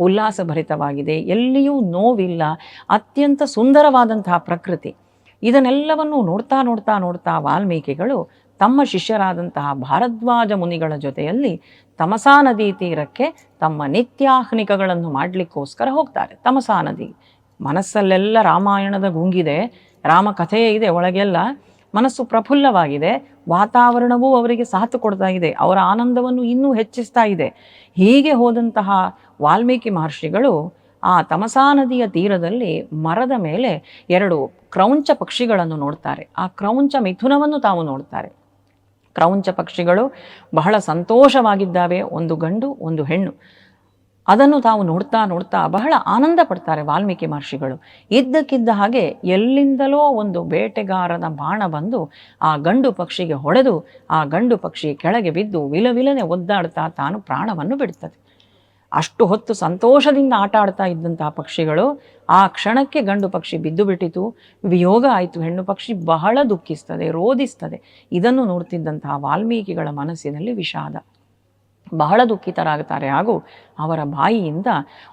ಉಲ್ಲಾಸಭರಿತವಾಗಿದೆ. ಎಲ್ಲಿಯೂ ನೋವಿಲ್ಲ. ಅತ್ಯಂತ ಸುಂದರವಾದಂತಹ ಪ್ರಕೃತಿ. ಇದನ್ನೆಲ್ಲವನ್ನು ನೋಡ್ತಾ ನೋಡ್ತಾ ನೋಡ್ತಾ ವಾಲ್ಮೀಕಿಗಳು ತಮ್ಮ ಶಿಷ್ಯರಾದಂತಹ ಭಾರದ್ವಾಜ ಮುನಿಗಳ ಜೊತೆಯಲ್ಲಿ ತಮಸಾ ನದಿ ತೀರಕ್ಕೆ ತಮ್ಮ ನಿತ್ಯಾಹ್ನಿಕಗಳನ್ನು ಮಾಡಲಿಕ್ಕೋಸ್ಕರ ಹೋಗ್ತಾರೆ. ತಮಸಾ ನದಿ. ಮನಸ್ಸಲ್ಲೆಲ್ಲ ರಾಮಾಯಣದ ಗುಂಗಿದೆ. ರಾಮ ಕಥೆಯೇ ಇದೆ ಒಳಗೆಲ್ಲ. ಮನಸ್ಸು ಪ್ರಫುಲ್ಲವಾಗಿದೆ. ವಾತಾವರಣವೂ ಅವರಿಗೆ ಸಾಥ್ ಕೊಡ್ತಾ ಇದೆ. ಅವರ ಆನಂದವನ್ನು ಇನ್ನೂ ಹೆಚ್ಚಿಸ್ತಾ ಇದೆ. ಹೀಗೆ ಹೋದಂತಹ ವಾಲ್ಮೀಕಿ ಮಹರ್ಷಿಗಳು ಆ ತಮಸಾ ನದಿಯ ತೀರದಲ್ಲಿ ಮರದ ಮೇಲೆ ಎರಡು ಕ್ರೌಂಚ ಪಕ್ಷಿಗಳನ್ನು ನೋಡ್ತಾರೆ. ಆ ಕ್ರೌಂಚ ಮಿಥುನವನ್ನು ತಾವು ನೋಡ್ತಾರೆ. ಕ್ರೌಂಚ ಪಕ್ಷಿಗಳು ಬಹಳ ಸಂತೋಷವಾಗಿದ್ದಾವೆ. ಒಂದು ಗಂಡು, ಒಂದು ಹೆಣ್ಣು. ಅದನ್ನು ತಾವು ನೋಡ್ತಾ ನೋಡ್ತಾ ಬಹಳ ಆನಂದ ಪಡ್ತಾರೆ ವಾಲ್ಮೀಕಿ ಮಹರ್ಷಿಗಳು. ಇದ್ದಕ್ಕಿದ್ದ ಹಾಗೆ ಎಲ್ಲಿಂದಲೋ ಒಂದು ಬೇಟೆಗಾರನ ಬಾಣ ಬಂದು ಆ ಗಂಡು ಪಕ್ಷಿಗೆ ಹೊಡೆದು, ಆ ಗಂಡು ಪಕ್ಷಿ ಕೆಳಗೆ ಬಿದ್ದು ವಿಲವಿಲನೆ ಒದ್ದಾಡ್ತಾ ತಾನು ಪ್ರಾಣವನ್ನು ಬಿಡುತ್ತದೆ ಅಷ್ಟು ಹೊತ್ತು ಸಂತೋಷದಿಂದ ಆಟ ಆಡ್ತಾ ಇದ್ದಂತಹ ಪಕ್ಷಿಗಳು ಆ ಕ್ಷಣಕ್ಕೆ ಗಂಡು ಪಕ್ಷಿ ಬಿದ್ದು ಬಿಟ್ಟಿತು. ವಿಯೋಗ ಆಯಿತು. ಹೆಣ್ಣು ಪಕ್ಷಿ ಬಹಳ ದುಃಖಿಸ್ತದೆ, ರೋಧಿಸ್ತದೆ. ಇದನ್ನು ನೋಡ್ತಿದ್ದಂತಹ ವಾಲ್ಮೀಕಿಗಳ ಮನಸ್ಸಿನಲ್ಲಿ ವಿಷಾದ. ಬಹಳ ದುಃಖಿತರಾಗುತ್ತಾರೆ ಹಾಗೂ ಅವರ ಬಾಯಿಯಿಂದ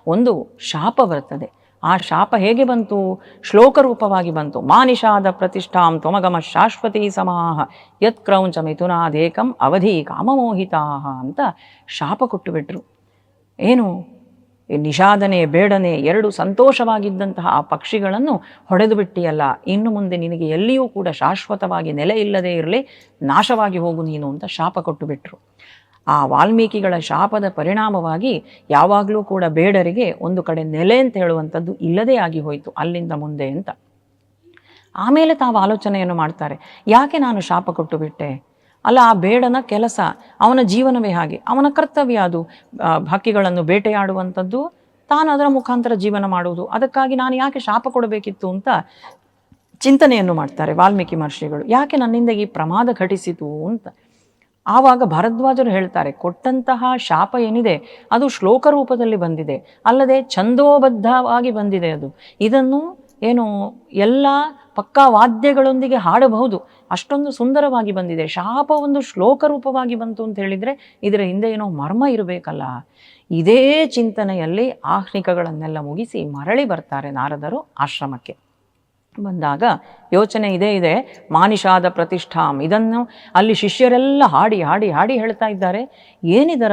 ಒಂದು ಶಾಪ ಬರುತ್ತದೆ. ಆ ಶಾಪ ಹೇಗೆ ಬಂತು? ಶ್ಲೋಕ ರೂಪವಾಗಿ ಬಂತು. ಮಾನಿಷಾದ ಪ್ರತಿಷ್ಠಾಂ ತ್ವಮಗಮ ಶಾಶ್ವತಿ ಸಮಾಹ. ಯತ್ ಕ್ರೌಂಚ ಮಿಥುನಾದೇಕಂ ಅವಧಿ ಕಾಮಮೋಹಿತಾ ಅಂತ ಶಾಪ ಕೊಟ್ಟು ಬಿಟ್ರು. ಏನು? ನಿಷಾದನೆ, ಬೇಡನೆ ಎರಡು ಸಂತೋಷವಾಗಿದ್ದಂತಹ ಆ ಪಕ್ಷಿಗಳನ್ನು ಹೊಡೆದು ಬಿಟ್ಟಿಯಲ್ಲ. ಇನ್ನು ಮುಂದೆ ನಿನಗೆ ಎಲ್ಲಿಯೂ ಕೂಡ ಶಾಶ್ವತವಾಗಿ ನೆಲೆ ಇಲ್ಲದೇ ಇರಲಿ, ನಾಶವಾಗಿ ಹೋಗು ನೀನು ಅಂತ ಶಾಪ ಕೊಟ್ಟು ಬಿಟ್ಟರು ಆ ವಾಲ್ಮೀಕಿಗಳ ಶಾಪದ ಪರಿಣಾಮವಾಗಿ ಯಾವಾಗಲೂ ಕೂಡ ಬೇಡರಿಗೆ ಒಂದು ಕಡೆ ನೆಲೆ ಅಂತ ಹೇಳುವಂಥದ್ದು ಇಲ್ಲದೇ ಆಗಿ ಹೋಯಿತು ಅಲ್ಲಿಂದ ಮುಂದೆ ಅಂತ. ಆಮೇಲೆ ತಾವು ಆಲೋಚನೆಯನ್ನು ಮಾಡ್ತಾರೆ. ಯಾಕೆ ನಾನು ಶಾಪ ಕೊಟ್ಟು ಬಿಟ್ಟೆ? ಅಲ್ಲ, ಆ ಬೇಡನ ಕೆಲಸ, ಅವನ ಜೀವನವೇ ಹಾಗೆ. ಅವನ ಕರ್ತವ್ಯ ಅದು. ಹಕ್ಕಿಗಳನ್ನು ಬೇಟೆಯಾಡುವಂಥದ್ದು, ತಾನು ಅದರ ಮುಖಾಂತರ ಜೀವನ ಮಾಡುವುದು. ಅದಕ್ಕಾಗಿ ನಾನು ಯಾಕೆ ಶಾಪ ಕೊಡಬೇಕಿತ್ತು ಅಂತ ಚಿಂತನೆಯನ್ನು ಮಾಡ್ತಾರೆ ವಾಲ್ಮೀಕಿ ಮಹರ್ಷಿಗಳು. ಯಾಕೆ ನನ್ನಿಂದ ಈ ಪ್ರಮಾದ ಘಟಿಸಿತು ಅಂತ. ಆವಾಗ ಭರದ್ವಾಜರು ಹೇಳ್ತಾರೆ, ಕೊಟ್ಟಂತಹ ಶಾಪ ಏನಿದೆ, ಅದು ಶ್ಲೋಕ ರೂಪದಲ್ಲಿ ಬಂದಿದೆ. ಅಲ್ಲದೆ ಛಂದೋಬದ್ಧವಾಗಿ ಬಂದಿದೆ ಅದು. ಇದನ್ನು ಏನು ಎಲ್ಲ ಪಕ್ಕಾ ವಾದ್ಯಗಳೊಂದಿಗೆ ಹಾಡಬಹುದು. ಅಷ್ಟೊಂದು ಸುಂದರವಾಗಿ ಬಂದಿದೆ. ಶಾಪ ಒಂದು ಶ್ಲೋಕ ರೂಪವಾಗಿ ಬಂತು ಅಂತ ಹೇಳಿದರೆ ಇದರ ಹಿಂದೆ ಏನೋ ಮರ್ಮ ಇರಬೇಕಲ್ಲ. ಇದೇ ಚಿಂತನೆಯಲ್ಲಿ ಆಹ್ನಿಕಗಳನ್ನೆಲ್ಲ ಮುಗಿಸಿ ಮರಳಿ ಬರ್ತಾರೆ ನಾರದರು ಆಶ್ರಮಕ್ಕೆ. ಬಂದಾಗ ಯೋಚನೆ ಇದೇ ಇದೆ. ಮಾನಿಷಾದ ಪ್ರತಿಷ್ಠಾಂ. ಇದನ್ನು ಅಲ್ಲಿ ಶಿಷ್ಯರೆಲ್ಲ ಹಾಡಿ ಹಾಡಿ ಹಾಡಿ ಹೇಳ್ತಾ ಇದ್ದಾರೆ. ಏನಿದರ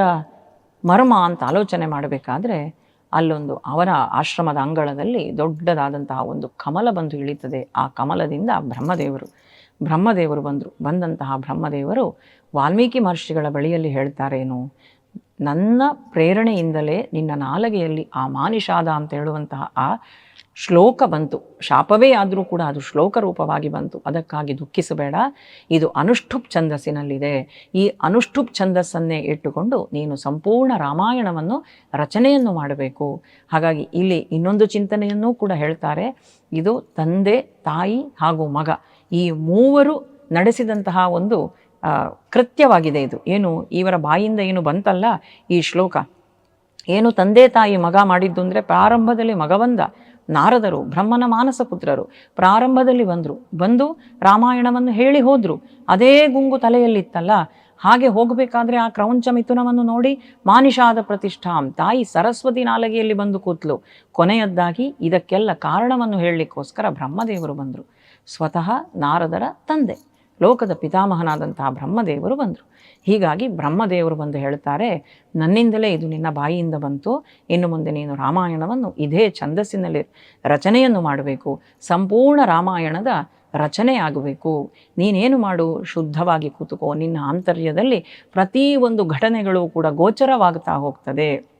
ಮರ್ಮ ಅಂತ ಆಲೋಚನೆ ಮಾಡಬೇಕಾದ್ರೆ ಅಲ್ಲೊಂದು ಅವರ ಆಶ್ರಮದ ಅಂಗಳದಲ್ಲಿ ದೊಡ್ಡದಾದಂತಹ ಒಂದು ಕಮಲ ಬಂದು ಇಳಿತದೆ. ಆ ಕಮಲದಿಂದ ಬ್ರಹ್ಮದೇವರು ಬ್ರಹ್ಮದೇವರು ಬಂದರು. ಬಂದಂತಹ ಬ್ರಹ್ಮದೇವರು ವಾಲ್ಮೀಕಿ ಮಹರ್ಷಿಗಳ ಬಳಿಯಲ್ಲಿ ಹೇಳ್ತಾರೇನು? ನನ್ನ ಪ್ರೇರಣೆಯಿಂದಲೇ ನಿನ್ನ ನಾಲಗೆಯಲ್ಲಿ ಆ ಮಾನಿಷಾದ ಅಂತ ಹೇಳುವಂತಹ ಆ ಶ್ಲೋಕ ಬಂತು. ಶಾಪವೇ ಆದರೂ ಕೂಡ ಅದು ಶ್ಲೋಕ ರೂಪವಾಗಿ ಬಂತು. ಅದಕ್ಕಾಗಿ ದುಃಖಿಸಬೇಡ. ಇದು ಅನುಷ್ಠುಪ್ ಛಂದಸ್ಸಿನಲ್ಲಿದೆ. ಈ ಅನುಷ್ಠುಪ್ ಛಂದಸ್ಸನ್ನೇ ಇಟ್ಟುಕೊಂಡು ನೀನು ಸಂಪೂರ್ಣ ರಾಮಾಯಣವನ್ನು ರಚನೆಯನ್ನು ಮಾಡಬೇಕು. ಹಾಗಾಗಿ ಇಲ್ಲಿ ಇನ್ನೊಂದು ಚಿಂತನೆಯನ್ನೂ ಕೂಡ ಹೇಳ್ತಾರೆ. ಇದು ತಂದೆ, ತಾಯಿ ಹಾಗೂ ಮಗ. ಈ ಮೂವರು ನಡೆಸಿದಂತಹ ಒಂದು ಕೃತ್ಯವಾಗಿದೆ ಇದು. ಏನು, ಇವರ ಬಾಯಿಂದ ಏನು ಬಂತಲ್ಲ ಈ ಶ್ಲೋಕ? ಏನು ತಂದೆ, ತಾಯಿ ಮಗ ಮಾಡಿದ್ದು ಅಂದರೆ ಪ್ರಾರಂಭದಲ್ಲಿ ಮಗ ಬಂದ. ನಾರದರು, ಬ್ರಹ್ಮನ ಮಾನಸ ಪುತ್ರರು ಪ್ರಾರಂಭದಲ್ಲಿ ಬಂದರು. ಬಂದು ರಾಮಾಯಣವನ್ನು ಹೇಳಿ ಹೋದರು. ಅದೇ ಗುಂಗು ತಲೆಯಲ್ಲಿತ್ತಲ್ಲ? ಹಾಗೆ ಹೋಗಬೇಕಾದ್ರೆ ಆ ಕ್ರೌಂಚ ಮಿಥುನವನ್ನು ನೋಡಿ ಮಾನಿಷಾದ ಪ್ರತಿಷ್ಠಾಂ, ತಾಯಿ ಸರಸ್ವತಿ ನಾಲಗೆಯಲ್ಲಿ ಬಂದು ಕೂತ್ಲು. ಕೊನೆಯದ್ದಾಗಿ ಇದಕ್ಕೆಲ್ಲ ಕಾರಣವನ್ನು ಹೇಳಲಿಕ್ಕೋಸ್ಕರ ಬ್ರಹ್ಮದೇವರು ಬಂದರು. ಸ್ವತಃ ನಾರದರ ತಂದೆ. ಲೋಕದ ಪಿತಾಮಹನಾದಂತಹ ಬ್ರಹ್ಮದೇವರು ಬಂದರು. ಹೀಗಾಗಿ ಬ್ರಹ್ಮದೇವರು ಬಂದು ಹೇಳ್ತಾರೆ, ನನ್ನಿಂದಲೇ ಇದು ನಿನ್ನ ಬಾಯಿಯಿಂದ ಬಂತು, ಇನ್ನು ಮುಂದೆ ನೀನು ರಾಮಾಯಣವನ್ನು ಇದೇ ಛಂದಸ್ಸಿನಲ್ಲಿ ರಚನೆಯನ್ನು ಮಾಡಬೇಕು, ಸಂಪೂರ್ಣ ರಾಮಾಯಣದ ರಚನೆಯಾಗಬೇಕು ನೀನೇನು ಮಾಡು, ಶುದ್ಧವಾಗಿ ಕೂತುಕೋ, ನಿನ್ನ ಆಂತರ್ಯದಲ್ಲಿ ಪ್ರತಿಯೊಂದು ಘಟನೆಗಳು ಕೂಡ ಗೋಚರವಾಗ್ತಾ ಹೋಗ್ತದೆ.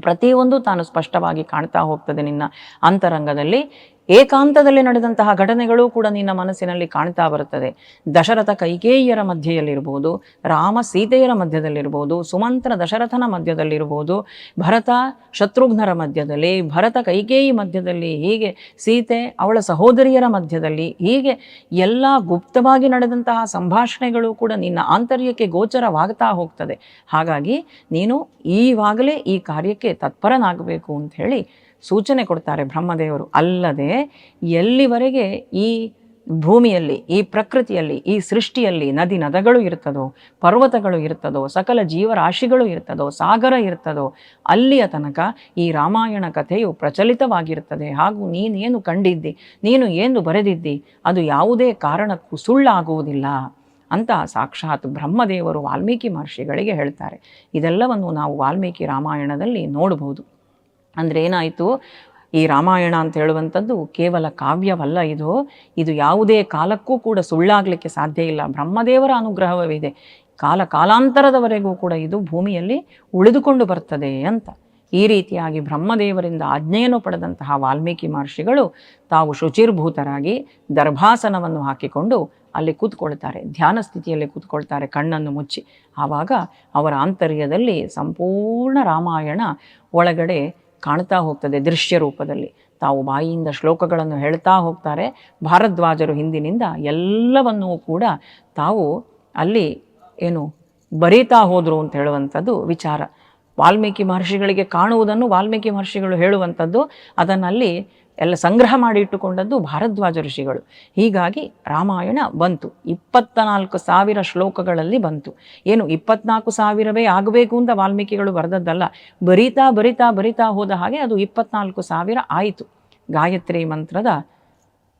ಪ್ರತಿಯೊಂದು ತಾನು ಸ್ಪಷ್ಟವಾಗಿ ಕಾಣ್ತಾ ಹೋಗ್ತದೆ ನಿನ್ನ ಅಂತರಂಗದಲ್ಲಿ. ಏಕಾಂತದಲ್ಲಿ ನಡೆದಂತಹ ಘಟನೆಗಳು ಕೂಡ ನಿನ್ನ ಮನಸ್ಸಿನಲ್ಲಿ ಕಾಣ್ತಾ ಬರುತ್ತದೆ. ದಶರಥ ಕೈಕೇಯಿಯರ ಮಧ್ಯೆಯಲ್ಲಿರ್ಬೋದು, ರಾಮ ಸೀತೆಯರ ಮಧ್ಯದಲ್ಲಿರ್ಬೋದು, ಸುಮಂತ್ರ ದಶರಥನ ಮಧ್ಯದಲ್ಲಿರ್ಬೋದು, ಭರತ ಶತ್ರುಘ್ನರ ಮಧ್ಯದಲ್ಲಿ, ಭರತ ಕೈಕೇಯಿ ಮಧ್ಯದಲ್ಲಿ, ಹೀಗೆ ಸೀತೆ ಅವಳ ಸಹೋದರಿಯರ ಮಧ್ಯದಲ್ಲಿ, ಹೀಗೆ ಎಲ್ಲ ಗುಪ್ತವಾಗಿ ನಡೆದಂತಹ ಸಂಭಾಷಣೆಗಳು ಕೂಡ ನಿನ್ನ ಆಂತರ್ಯಕ್ಕೆ ಗೋಚರವಾಗ್ತಾ ಹೋಗ್ತದೆ. ಹಾಗಾಗಿ ನೀನು ಈವಾಗಲೇ ಈ ಕಾರ್ಯಕ್ಕೆ ತತ್ಪರನಾಗಬೇಕು ಅಂತ ಹೇಳಿ ಸೂಚನೆ ಕೊಡ್ತಾರೆ ಬ್ರಹ್ಮದೇವರು. ಅಲ್ಲದೆ ಎಲ್ಲಿವರೆಗೆ ಈ ಭೂಮಿಯಲ್ಲಿ, ಈ ಪ್ರಕೃತಿಯಲ್ಲಿ, ಈ ಸೃಷ್ಟಿಯಲ್ಲಿ ನದಿ ನದಗಳು ಇರ್ತದೋ, ಪರ್ವತಗಳು ಇರ್ತದೋ, ಸಕಲ ಜೀವರಾಶಿಗಳು ಇರ್ತದೋ, ಸಾಗರ ಇರ್ತದೋ, ಅಲ್ಲಿಯ ತನಕ ಈ ರಾಮಾಯಣ ಕಥೆಯು ಪ್ರಚಲಿತವಾಗಿರ್ತದೆ. ಹಾಗೂ ನೀನೇನು ಕಂಡಿದ್ದಿ, ನೀನು ಏನು ಬರೆದಿದ್ದಿ, ಅದು ಯಾವುದೇ ಕಾರಣಕ್ಕೂ ಸುಳ್ಳಾಗುವುದಿಲ್ಲ ಅಂತ ಸಾಕ್ಷಾತ್ ಬ್ರಹ್ಮದೇವರು ವಾಲ್ಮೀಕಿ ಮಹರ್ಷಿಗಳಿಗೆ ಹೇಳ್ತಾರೆ. ಇದೆಲ್ಲವನ್ನು ನಾವು ವಾಲ್ಮೀಕಿ ರಾಮಾಯಣದಲ್ಲಿ ನೋಡಬಹುದು. ಅಂದರೆ ಏನಾಯಿತು? ಈ ರಾಮಾಯಣ ಅಂತ ಹೇಳುವಂಥದ್ದು ಕೇವಲ ಕಾವ್ಯವಲ್ಲ ಇದು. ಇದು ಯಾವುದೇ ಕಾಲಕ್ಕೂ ಕೂಡ ಸುಳ್ಳಾಗಲಿಕ್ಕೆ ಸಾಧ್ಯ ಇಲ್ಲ. ಬ್ರಹ್ಮದೇವರ ಅನುಗ್ರಹವಿದೆ. ಕಾಲ ಕಾಲಾಂತರದವರೆಗೂ ಕೂಡ ಇದು ಭೂಮಿಯಲ್ಲಿ ಉಳಿದುಕೊಂಡು ಬರ್ತದೆ ಅಂತ. ಈ ರೀತಿಯಾಗಿ ಬ್ರಹ್ಮದೇವರಿಂದ ಆಜ್ಞೆಯನ್ನು ಪಡೆದಂತಹ ವಾಲ್ಮೀಕಿ ಮಹರ್ಷಿಗಳು ತಾವು ಶುಚಿರ್ಭೂತರಾಗಿ ದರ್ಭಾಸನವನ್ನು ಹಾಕಿಕೊಂಡು ಅಲ್ಲಿ ಕೂತ್ಕೊಳ್ತಾರೆ. ಧ್ಯಾನ ಸ್ಥಿತಿಯಲ್ಲಿ ಕೂತ್ಕೊಳ್ತಾರೆ ಕಣ್ಣನ್ನು ಮುಚ್ಚಿ. ಆವಾಗ ಅವರ ಆಂತರ್ಯದಲ್ಲಿ ಸಂಪೂರ್ಣ ರಾಮಾಯಣ ಒಳಗಡೆ ಕಾಣ್ತಾ ಹೋಗ್ತದೆ, ದೃಶ್ಯ ರೂಪದಲ್ಲಿ. ತಾವು ಬಾಯಿಯಿಂದ ಶ್ಲೋಕಗಳನ್ನು ಹೇಳ್ತಾ ಹೋಗ್ತಾರೆ. ಭಾರದ್ವಾಜರು ಹಿಂದಿನಿಂದ ಎಲ್ಲವನ್ನೂ ಕೂಡ ತಾವು ಅಲ್ಲಿ ಏನು ಬರೀತಾ ಹೋದರು ಅಂತ ಹೇಳುವಂಥದ್ದು ವಿಚಾರ. ವಾಲ್ಮೀಕಿ ಮಹರ್ಷಿಗಳಿಗೆ ಕಾಣುವುದನ್ನು ವಾಲ್ಮೀಕಿ ಮಹರ್ಷಿಗಳು ಹೇಳುವಂಥದ್ದು, ಅದನ್ನಲ್ಲಿ ಎಲ್ಲ ಸಂಗ್ರಹ ಮಾಡಿ ಇಟ್ಟುಕೊಂಡದ್ದು ಭಾರದ್ವಾಜ ಋಷಿಗಳು. ಹೀಗಾಗಿ ರಾಮಾಯಣ ಬಂತು. ಇಪ್ಪತ್ತ ನಾಲ್ಕು ಸಾವಿರ ಶ್ಲೋಕಗಳಲ್ಲಿ ಬಂತು. ಏನು, ಇಪ್ಪತ್ನಾಲ್ಕು ಸಾವಿರವೇ ಆಗಬೇಕು ಅಂತ ವಾಲ್ಮೀಕಿಗಳು ಬರೆದದ್ದಲ್ಲ. ಬರಿತಾ ಬರಿತಾ ಬರಿತಾ ಹೋದ ಹಾಗೆ ಅದು ಇಪ್ಪತ್ನಾಲ್ಕು ಸಾವಿರ ಆಯಿತು. ಗಾಯತ್ರಿ ಮಂತ್ರದ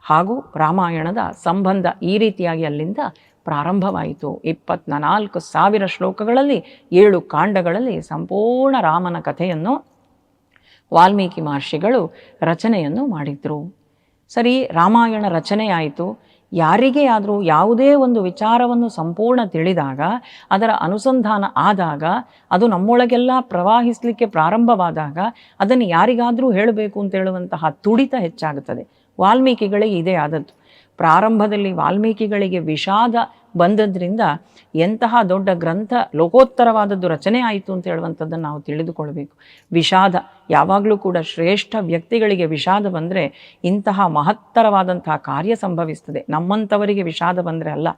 ಹಾಗೂ ರಾಮಾಯಣದ ಸಂಬಂಧ ಈ ರೀತಿಯಾಗಿ ಅಲ್ಲಿಂದ ಪ್ರಾರಂಭವಾಯಿತು. ಇಪ್ಪತ್ನಾಲ್ಕು ಸಾವಿರ ಶ್ಲೋಕಗಳಲ್ಲಿ ಏಳು ಕಾಂಡಗಳಲ್ಲಿ ಸಂಪೂರ್ಣ ರಾಮನ ಕಥೆಯನ್ನು ವಾಲ್ಮೀಕಿ ಮಹರ್ಷಿಗಳು ರಚನೆಯನ್ನು ಮಾಡಿದರು. ಸರಿ, ರಾಮಾಯಣ ರಚನೆಯಾಯಿತು. ಯಾರಿಗೇ ಆದರೂ ಯಾವುದೇ ಒಂದು ವಿಚಾರವನ್ನು ಸಂಪೂರ್ಣ ತಿಳಿದಾಗ, ಅದರ ಅನುಸಂಧಾನ ಆದಾಗ, ಅದು ನಮ್ಮೊಳಗೆಲ್ಲ ಪ್ರವಾಹಿಸಲಿಕ್ಕೆ ಪ್ರಾರಂಭವಾದಾಗ ಅದನ್ನು ಯಾರಿಗಾದರೂ ಹೇಳಬೇಕು ಅಂತ ಹೇಳುವಂತಹ ತುಡಿತ ಹೆಚ್ಚಾಗುತ್ತದೆ. ವಾಲ್ಮೀಕಿಗಳಿಗೆ ಇದೇ ಆದದ್ದು. ಪ್ರಾರಂಭದಲ್ಲಿ ವಾಲ್ಮೀಕಿಗಳಿಗೆ ವಿಷಾದ ಬಂದದ್ರಿಂದ ಎಂತಹ ದೊಡ್ಡ ಗ್ರಂಥ ಲೋಕೋತ್ತರವಾದದ್ದು ರಚನೆ ಆಯಿತು ಅಂತ ಹೇಳುವಂಥದ್ದನ್ನು ನಾವು ತಿಳಿದುಕೊಳ್ಬೇಕು. ವಿಷಾದ, ಯಾವಾಗಲೂ ಕೂಡ ಶ್ರೇಷ್ಠ ವ್ಯಕ್ತಿಗಳಿಗೆ ವಿಷಾದ ಬಂದರೆ ಇಂತಹ ಮಹತ್ತರವಾದಂತಹ ಕಾರ್ಯ ಸಂಭವಿಸ್ತದೆ. ನಮ್ಮಂಥವರಿಗೆ ವಿಷಾದ ಬಂದರೆ ಅಲ್ಲ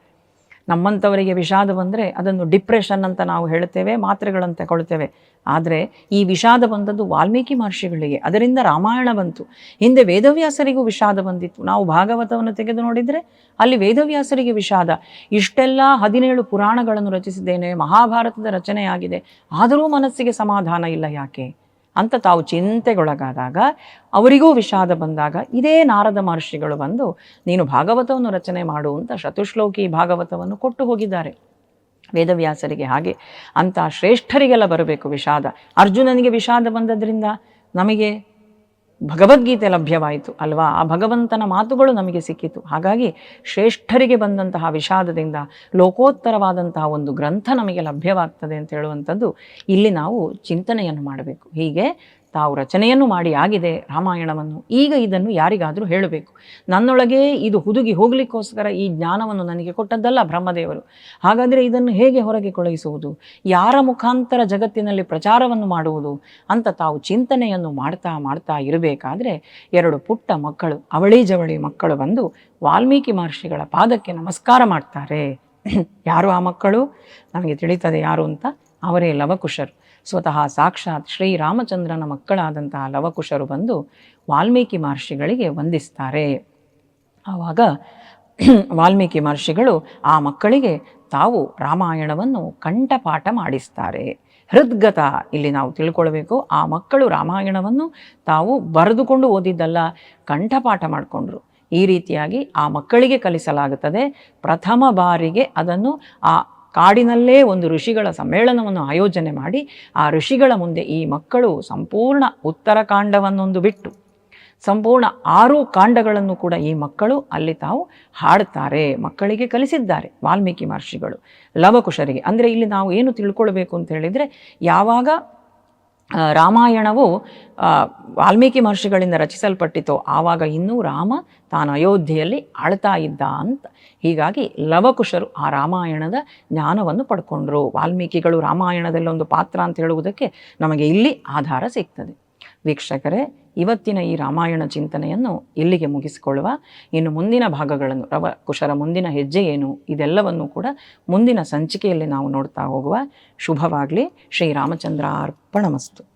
ನಮ್ಮಂಥವರಿಗೆ ವಿಷಾದ ಬಂದರೆ ಅದನ್ನು ಡಿಪ್ರೆಷನ್ ಅಂತ ನಾವು ಹೇಳ್ತೇವೆ ಮಾತ್ರೆಗಳನ್ನು ತಗೊಳ್ತೇವೆ. ಆದರೆ ಈ ವಿಷಾದ ಬಂದದ್ದು ವಾಲ್ಮೀಕಿ ಮಹರ್ಷಿಗಳಿಗೆ, ಅದರಿಂದ ರಾಮಾಯಣ ಬಂತು. ಹಿಂದೆ ವೇದವ್ಯಾಸರಿಗೂ ವಿಷಾದ ಬಂದಿತ್ತು. ನಾವು ಭಾಗವತವನ್ನು ತೆಗೆದು ನೋಡಿದರೆ ಅಲ್ಲಿ ವೇದವ್ಯಾಸರಿಗೆ ವಿಷಾದ. ಇಷ್ಟೆಲ್ಲ ಹದಿನೇಳು ಪುರಾಣಗಳನ್ನು ರಚಿಸಿದ್ದೇನೆ, ಮಹಾಭಾರತದ ರಚನೆಯಾಗಿದೆ. ಆದರೂ ಮನಸ್ಸಿಗೆ ಸಮಾಧಾನ ಇಲ್ಲ ಯಾಕೆ? ಅಂತ ತಾವು ಚಿಂತೆಗೊಳಗಾದಾಗ ಅವರಿಗೂ ವಿಷಾದ ಬಂದಾಗ ಇದೇ ನಾರದ ಮಹರ್ಷಿಗಳು ಬಂದು, ನೀನು ಭಾಗವತವನ್ನು ರಚನೆ ಮಾಡು ಶತುಶ್ಲೋಕಿ ಭಾಗವತವನ್ನು ಕೊಟ್ಟು ಹೋಗಿದ್ದಾರೆ. ವೇದವ್ಯಾಸರಿಗೆ ಹಾಗೆ ಅಂತ ಶ್ರೇಷ್ಠರಿಗೆಲ್ಲ ಬರಬೇಕು ವಿಷಾದ. ಅರ್ಜುನನಿಗೆ ವಿಷಾದ ಬಂದದ್ರಿಂದ ನಮಗೆ ಭಗವದ್ಗೀತೆ ಲಭ್ಯವಾಯಿತು ಅಲ್ವಾ? ಆ ಭಗವಂತನ ಮಾತುಗಳು ನಮಗೆ ಸಿಕ್ಕಿತು. ಹಾಗಾಗಿ ಶ್ರೇಷ್ಠರಿಗೆ ಬಂದಂತಹ ವಿಷಾದದಿಂದ ಲೋಕೋತ್ತರವಾದಂತಹ ಒಂದು ಗ್ರಂಥ ನಮಗೆ ಲಭ್ಯವಾಗ್ತದೆ ಅಂತ ಹೇಳುವಂಥದ್ದು ಇಲ್ಲಿ ನಾವು ಚಿಂತನೆಯನ್ನು ಮಾಡಬೇಕು. ಹೀಗೆ ತಾವು ರಚನೆಯನ್ನು ಮಾಡಿ ಆಗಿದೆ ರಾಮಾಯಣವನ್ನು. ಈಗ ಇದನ್ನು ಯಾರಿಗಾದರೂ ಹೇಳಬೇಕು. ನನ್ನೊಳಗೆ ಇದು ಹುದುಗಿ ಹೋಗಲಿಕ್ಕೋಸ್ಕರ ಈ ಜ್ಞಾನವನ್ನು ನನಗೆ ಕೊಟ್ಟದ್ದಲ್ಲ ಬ್ರಹ್ಮದೇವರು. ಹಾಗಾದರೆ ಇದನ್ನು ಹೇಗೆ ಹೊರಗೆ ಕಳುಹಿಸುವುದು? ಯಾರ ಮುಖಾಂತರ ಜಗತ್ತಿನಲ್ಲಿ ಪ್ರಚಾರವನ್ನು ಮಾಡುವುದು? ಅಂತ ತಾವು ಚಿಂತನೆಯನ್ನು ಮಾಡ್ತಾ ಮಾಡ್ತಾ ಇರಬೇಕಾದ್ರೆ ಎರಡು ಪುಟ್ಟ ಮಕ್ಕಳು, ಅವಳಿ ಜವಳಿ ಮಕ್ಕಳು ಬಂದು ವಾಲ್ಮೀಕಿ ಮಹರ್ಷಿಗಳ ಪಾದಕ್ಕೆ ನಮಸ್ಕಾರ ಮಾಡ್ತಾರೆ. ಯಾರು ಆ ಮಕ್ಕಳು? ನಮಗೆ ತಿಳಿತದೆ ಯಾರು ಅಂತ? ಅವರೇ ಲವಕುಶರು. ಸ್ವತಃ ಸಾಕ್ಷಾತ್ ಶ್ರೀರಾಮಚಂದ್ರನ ಮಕ್ಕಳಾದಂತಹ ಲವಕುಶರು ಬಂದು ವಾಲ್ಮೀಕಿ ಮಹರ್ಷಿಗಳಿಗೆ ವಂದಿಸ್ತಾರೆ. ಆವಾಗ ವಾಲ್ಮೀಕಿ ಮಹರ್ಷಿಗಳು ಆ ಮಕ್ಕಳಿಗೆ ತಾವು ರಾಮಾಯಣವನ್ನು ಕಂಠಪಾಠ ಮಾಡಿಸ್ತಾರೆ. ಹೃದ್ಗತ ಇಲ್ಲಿ ನಾವು ತಿಳ್ಕೊಳ್ಬೇಕು, ಆ ಮಕ್ಕಳು ರಾಮಾಯಣವನ್ನು ತಾವು ಬರೆದುಕೊಂಡು ಓದಿದ್ದಲ್ಲ, ಕಂಠಪಾಠ ಮಾಡಿಕೊಂಡ್ರು. ಈ ರೀತಿಯಾಗಿ ಆ ಮಕ್ಕಳಿಗೆ ಕಲಿಸಲಾಗುತ್ತದೆ. ಪ್ರಥಮ ಬಾರಿಗೆ ಅದನ್ನು ಆ ಕಾಡಿನಲ್ಲೇ ಒಂದು ಋಷಿಗಳ ಸಮ್ಮೇಳನವನ್ನು ಆಯೋಜನೆ ಮಾಡಿ ಆ ಋಷಿಗಳ ಮುಂದೆ ಈ ಮಕ್ಕಳು ಸಂಪೂರ್ಣ ಉತ್ತರಕಾಂಡವನ್ನೊಂದು ಬಿಟ್ಟು ಸಂಪೂರ್ಣ ಆರು ಕಾಂಡಗಳನ್ನು ಕೂಡ ಈ ಮಕ್ಕಳು ಅಲ್ಲಿ ತಾವು ಹಾಡ್ತಾರೆ, ಮಕ್ಕಳಿಗೆ ಕಲಿಸಿದ್ದಾರೆ ವಾಲ್ಮೀಕಿ ಮಹರ್ಷಿಗಳು, ಲವಕುಶರಿಗೆ. ಅಂದರೆ ಇಲ್ಲಿ ನಾವು ಏನು ತಿಳ್ಕೊಳ್ಬೇಕು ಅಂತ ಹೇಳಿದರೆ, ಯಾವಾಗ ರಾಮಾಯಣವು ವಾಲ್ಮೀಕಿ ಮಹರ್ಷಿಗಳಿಂದ ರಚಿಸಲ್ಪಟ್ಟಿತು ಆವಾಗ ಇನ್ನೂ ರಾಮ ತಾನು ಅಯೋಧ್ಯೆಯಲ್ಲಿ ಆಳ್ತಾ ಇದ್ದ ಅಂತ. ಹೀಗಾಗಿ ಲವಕುಶರು ಆ ರಾಮಾಯಣದ ಜ್ಞಾನವನ್ನು ಪಡ್ಕೊಂಡ್ರು. ವಾಲ್ಮೀಕಿಗಳು ರಾಮಾಯಣದಲ್ಲಿ ಒಂದು ಪಾತ್ರ ಅಂತ ಹೇಳುವುದಕ್ಕೆ ನಮಗೆ ಇಲ್ಲಿ ಆಧಾರ ಸಿಗ್ತದೆ. ವೀಕ್ಷಕರೇ, ಇವತ್ತಿನ ಈ ರಾಮಾಯಣ ಚಿಂತನೆಯನ್ನು ಇಲ್ಲಿಗೆ ಮುಗಿಸಿಕೊಳ್ಳುವ ಇನ್ನು ಮುಂದಿನ ಭಾಗಗಳನ್ನು, ರವ ಕುಶರ ಮುಂದಿನ ಹೆಜ್ಜೆ ಏನು, ಇದೆಲ್ಲವನ್ನು ಕೂಡ ಮುಂದಿನ ಸಂಚಿಕೆಯಲ್ಲಿ ನಾವು ನೋಡ್ತಾ ಹೋಗುವ. ಶುಭವಾಗಲಿ ಶ್ರೀರಾಮಚಂದ್ರ ಅರ್ಪಣಮಸ್ತು.